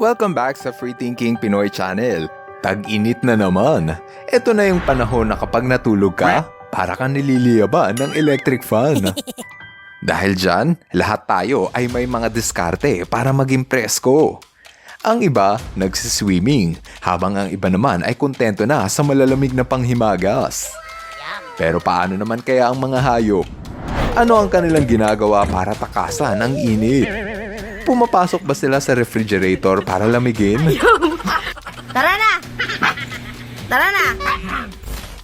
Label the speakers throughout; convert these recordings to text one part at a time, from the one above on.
Speaker 1: Welcome back sa Free Thinking Pinoy Channel. Tag-init na naman. Ito na yung panahon na kapag natulog ka, para kang nililiyaban ng electric fan. Dahil dyan, lahat tayo ay may mga diskarte para maging presko. Ang iba, nagsiswimming, habang ang iba naman ay kontento na sa malalamig na panghimagas. Pero paano naman kaya ang mga hayop? Ano ang kanilang ginagawa para takasan ang init? Pumapasok ba sila sa refrigerator para lamigin?
Speaker 2: Tara na! Tara na!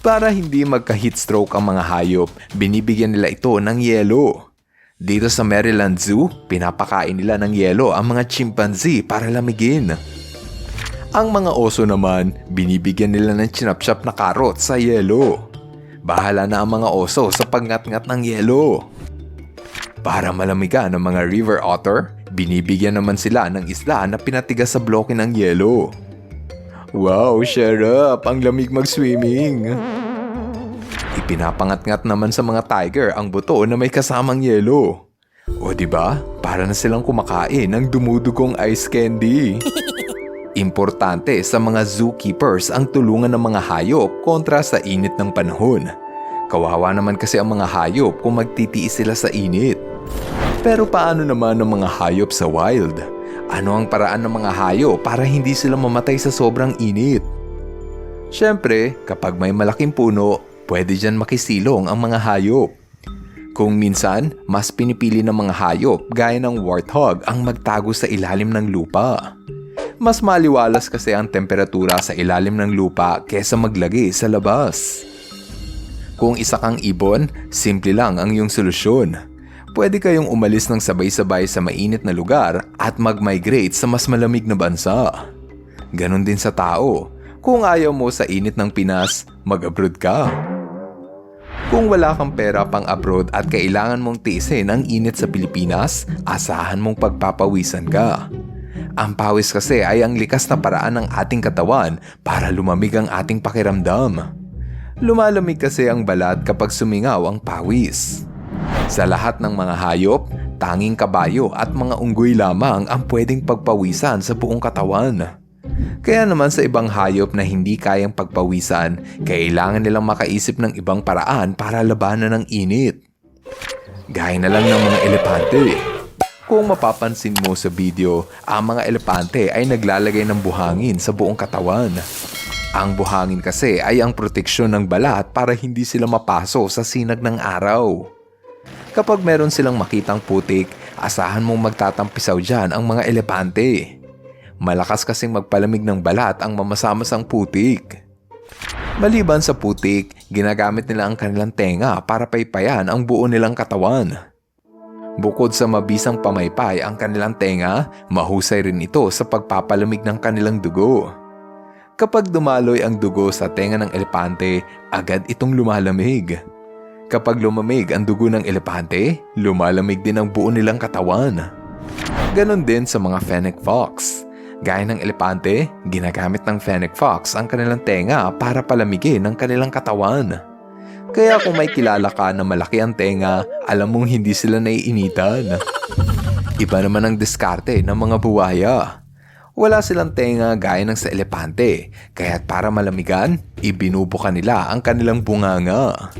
Speaker 1: Para hindi magka-heat stroke ang mga hayop, binibigyan nila ito ng yelo. Dito sa Maryland Zoo, pinapakain nila ng yelo ang mga chimpanzee para lamigin. Ang mga oso naman, binibigyan nila ng chinapchap na karot sa yelo. Bahala na ang mga oso sa pagngat-ngat ng yelo. Para malamigan ng mga river otter, binibigyan naman sila ng isla na pinatigas sa bloke ng yelo. Wow, Sherap! Ang lamig mag-swimming! Ipinapangat-ngat naman sa mga tiger ang buto na may kasamang yelo. O di ba? Para na silang kumakain ng dumudugong ice candy. Importante sa mga zookeepers ang tulungan ng mga hayop kontra sa init ng panahon. Kawawa naman kasi ang mga hayop kung magtitiis sila sa init. Pero paano naman ang mga hayop sa wild? Ano ang paraan ng mga hayop para hindi sila mamatay sa sobrang init? Siyempre, kapag may malaking puno, pwede dyan makisilong ang mga hayop. Kung minsan, mas pinipili ng mga hayop gaya ng warthog ang magtago sa ilalim ng lupa. Mas maliwalas kasi ang temperatura sa ilalim ng lupa kesa maglagi sa labas. Kung isa kang ibon, simple lang ang iyong solusyon. Pwede kayong umalis ng sabay-sabay sa mainit na lugar at mag-migrate sa mas malamig na bansa. Ganon din sa tao. Kung ayaw mo sa init ng Pinas, mag-abroad ka. Kung wala kang pera pang abroad at kailangan mong tiisin ang init sa Pilipinas, asahan mong pagpapawisan ka. Ang pawis kasi ay ang likas na paraan ng ating katawan para lumamig ang ating pakiramdam. Lumalamig kasi ang balat kapag sumingaw ang pawis. Sa lahat ng mga hayop, tanging kabayo at mga unggoy lamang ang pwedeng pagpawisan sa buong katawan. Kaya naman sa ibang hayop na hindi kayang pagpawisan, kailangan nilang makaisip ng ibang paraan para labanan ng init. Gaya na lang ng mga elepante. Kung mapapansin mo sa video, ang mga elepante ay naglalagay ng buhangin sa buong katawan. Ang buhangin kasi ay ang proteksyon ng balat para hindi sila mapaso sa sinag ng araw. Kapag meron silang makitang putik, asahan mong magtatampisaw dyan ang mga elepante. Malakas kasing magpalamig ng balat ang mamasamasang putik. Maliban sa putik, ginagamit nila ang kanilang tenga para paypayan ang buo nilang katawan. Bukod sa mabisang pamaypay ang kanilang tenga, mahusay rin ito sa pagpapalamig ng kanilang dugo. Kapag dumaloy ang dugo sa tenga ng elepante, agad itong lumalamig. Kapag lumamig ang dugo ng elepante, lumalamig din ang buo nilang katawan. Ganon din sa mga fennec fox. Gaya ng elepante, ginagamit ng fennec fox ang kanilang tenga para palamigin ang kanilang katawan. Kaya kung may kilala ka na malaki ang tenga, alam mong hindi sila naiinitan. Iba naman ang diskarte ng mga buwaya. Wala silang tenga gaya ng sa elepante, kaya't para malamigan, ibinubuka nila ang kanilang bunganga.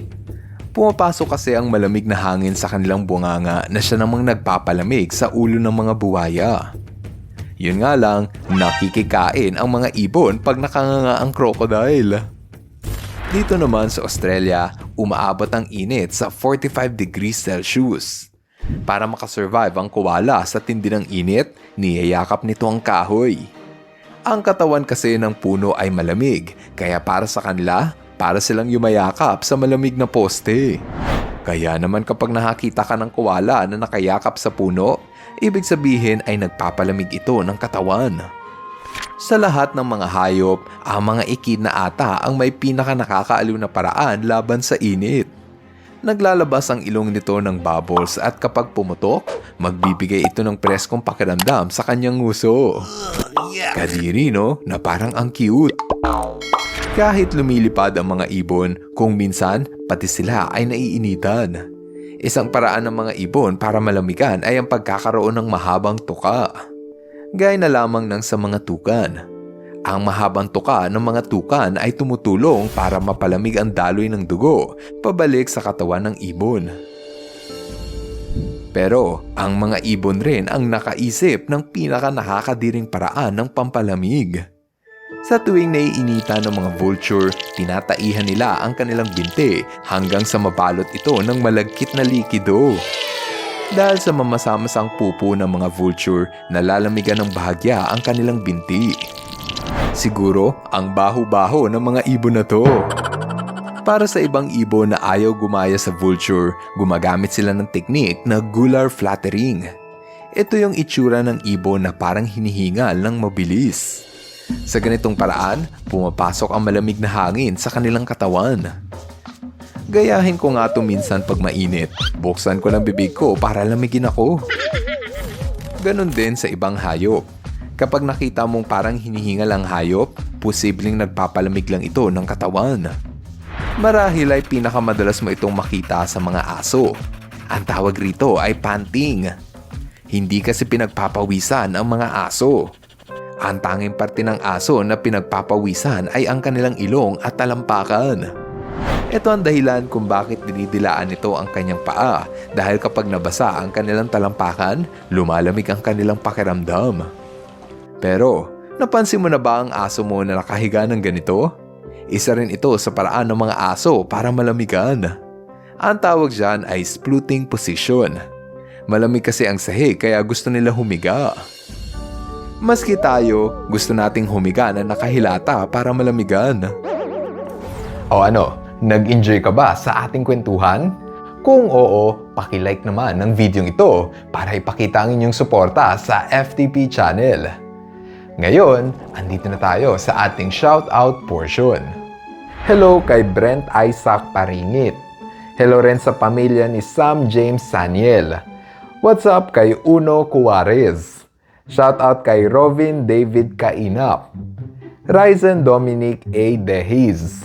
Speaker 1: Pumapasok kasi ang malamig na hangin sa kanilang bunganga na siya namang nagpapalamig sa ulo ng mga buwaya. Yun nga lang, nakikikain ang mga ibon pag nakanganga ang crocodile. Dito naman sa Australia, umaabot ang init sa 45 degrees Celsius. Para makasurvive ang koala sa tindi ng init, niyayakap nito ang kahoy. Ang katawan kasi ng puno ay malamig, kaya para sa kanila, para silang yumayakap sa malamig na poste. Kaya naman kapag nakakita ka ng koala na nakayakap sa puno, ibig sabihin ay nagpapalamig ito ng katawan. Sa lahat ng mga hayop, ang mga ikid na ata ang may pinaka nakakaaliw na paraan laban sa init. Naglalabas ang ilong nito ng bubbles at kapag pumutok, magbibigay ito ng preskong pakiramdam sa kanyang nguso. Kadiri no, na parang ang cute. Kahit lumilipad ang mga ibon, kung minsan pati sila ay naiinitan. Isang paraan ng mga ibon para malamigan ay ang pagkakaroon ng mahabang tuka. Gaya na lamang ng sa mga tukan. Ang mahabang tuka ng mga tukan ay tumutulong para mapalamig ang daloy ng dugo pabalik sa katawan ng ibon. Pero ang mga ibon rin ang nakaisip ng pinaka nakakadiring paraan ng pampalamig. Sa tuwing naiinita ng mga vulture, tinataihan nila ang kanilang binti hanggang sa mabalot ito ng malagkit na likido. Dahil sa mamasamasang pupo ng mga vulture, nalalamigan ng bahagya ang kanilang binti. Siguro ang baho-baho ng mga ibon na to. Para sa ibang ibon na ayaw gumaya sa vulture, gumagamit sila ng teknik na gular flattering. Ito yung itsura ng ibon na parang hinihingal ng mabilis. Sa ganitong paraan, pumapasok ang malamig na hangin sa kanilang katawan. Gayahin ko nga to minsan pag mainit. Buksan ko ng bibig ko para lamigin ako. Ganon din sa ibang hayop. Kapag nakita mong parang hinihingal ang hayop, posibleng nagpapalamig lang ito ng katawan. Marahil ay pinakamadalas mo itong makita sa mga aso. Ang tawag rito ay panting. Hindi kasi pinagpapawisan ang mga aso. Ang tanging parte ng aso na pinagpapawisan ay ang kanilang ilong at talampakan. Ito ang dahilan kung bakit dinidilaan nito ang kanyang paa dahil kapag nabasa ang kanilang talampakan, lumalamig ang kanilang pakiramdam. Pero, napansin mo na ba ang aso mo na nakahiga ng ganito? Isa rin ito sa paraan ng mga aso para malamigan. Ang tawag dyan ay splitting position. Malamig kasi ang sahig kaya gusto nila humiga. Maski tayo, gusto nating humiga na nakahilata para malamigan. O ano, nag-enjoy ka ba sa ating kwentuhan? Kung oo, pakilike naman ng video ito para ipakita ang inyong suporta sa FTP channel. Ngayon, andito na tayo sa ating shoutout portion. Hello kay Brent Isaac Paringit. Hello rin sa pamilya ni Sam James Saniel. What's up kay Uno Cuarez. Shoutout kay Robin David Kainap. Ryzen Dominic A. Dehiz.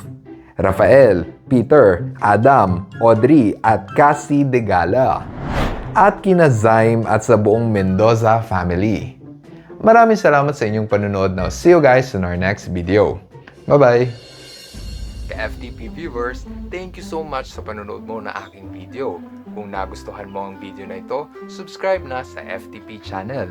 Speaker 1: Rafael, Peter, Adam, Audrey at Cassie Degala. At kina Zaim at sa buong Mendoza family. Maraming salamat sa inyong panonood now. See you guys in our next video. Bye-bye! Ka-FTP viewers, thank you so much sa panonood mo na aking video. Kung nagustuhan mo ang video na ito, subscribe na sa FTP channel.